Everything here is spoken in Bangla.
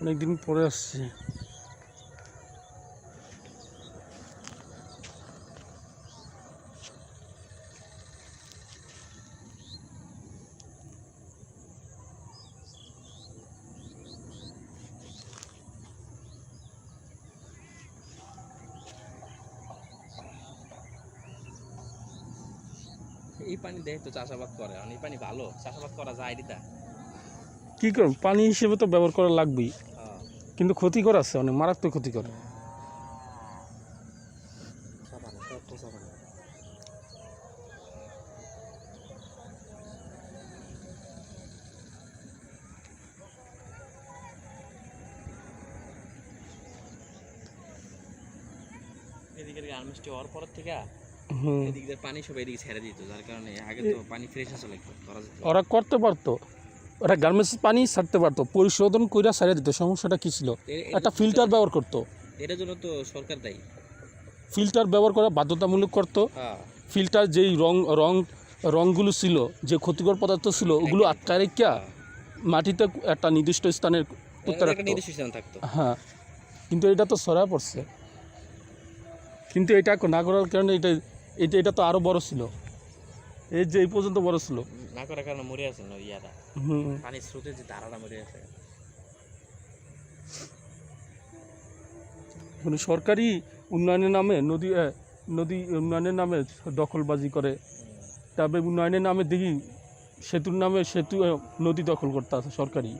অনেকদিন পরে আসছি। এই পানি দেয় তো চাষাবাদ করে এই পানি ভালো চাষাবাদ করা যায় দিতা কী করব? পানি হিসেবে তো ব্যবহার করা লাগবেই। কিন্তু ক্ষতিকর আছে অনেক মারাত্মক ক্ষতিকর। এদিকে গার্মেন্টসটি হওয়ার পর থেকে এদিক পানি সব এদিকে ছেড়ে দিত যার কারণে আগে তো পানি ফ্রেশ আসলে করা যেত। ওরা করতে পারতো। ওরা গার্মেন্টস পানি ছাড়তে পারতো পরিশোধন কইরা ছাড়িয়ে দিত সমস্যাটা কী ছিল? একটা ফিল্টার ব্যবহার করতো। এটার জন্য তো সরকার দায়ী। ফিল্টার ব্যবহার করা বাধ্যতামূলক করতো। হ্যাঁ। ফিল্টার যেই রং রং রংগুলো ছিল যে ক্ষতিকর পদার্থ ছিল ওগুলো আটকায় রেখা মাটিতে একটা নির্দিষ্ট স্থানের করতে একটা নির্দিষ্ট স্থান থাকতো। হ্যাঁ। কিন্তু এটা তো সরা পড়ছে। কিন্তু এটা না করার কারণে এটা এটা এটা তো আরও বড় ছিল। এই যে এই পর্যন্ত বড় ছিল। না করার কারণে মরে আছে না ইয়াটা। পানির স্রোতে যে ধারাটা মরে আছে। মানে সরকারি উন্নয়নের নামে নদী নদী উন্নয়নের নামে দখলবাজি করে। তারপরে উন্নয়নের নামে দেখি সেতুর নামে সেতু নদী দখল করতে আছে সরকারি।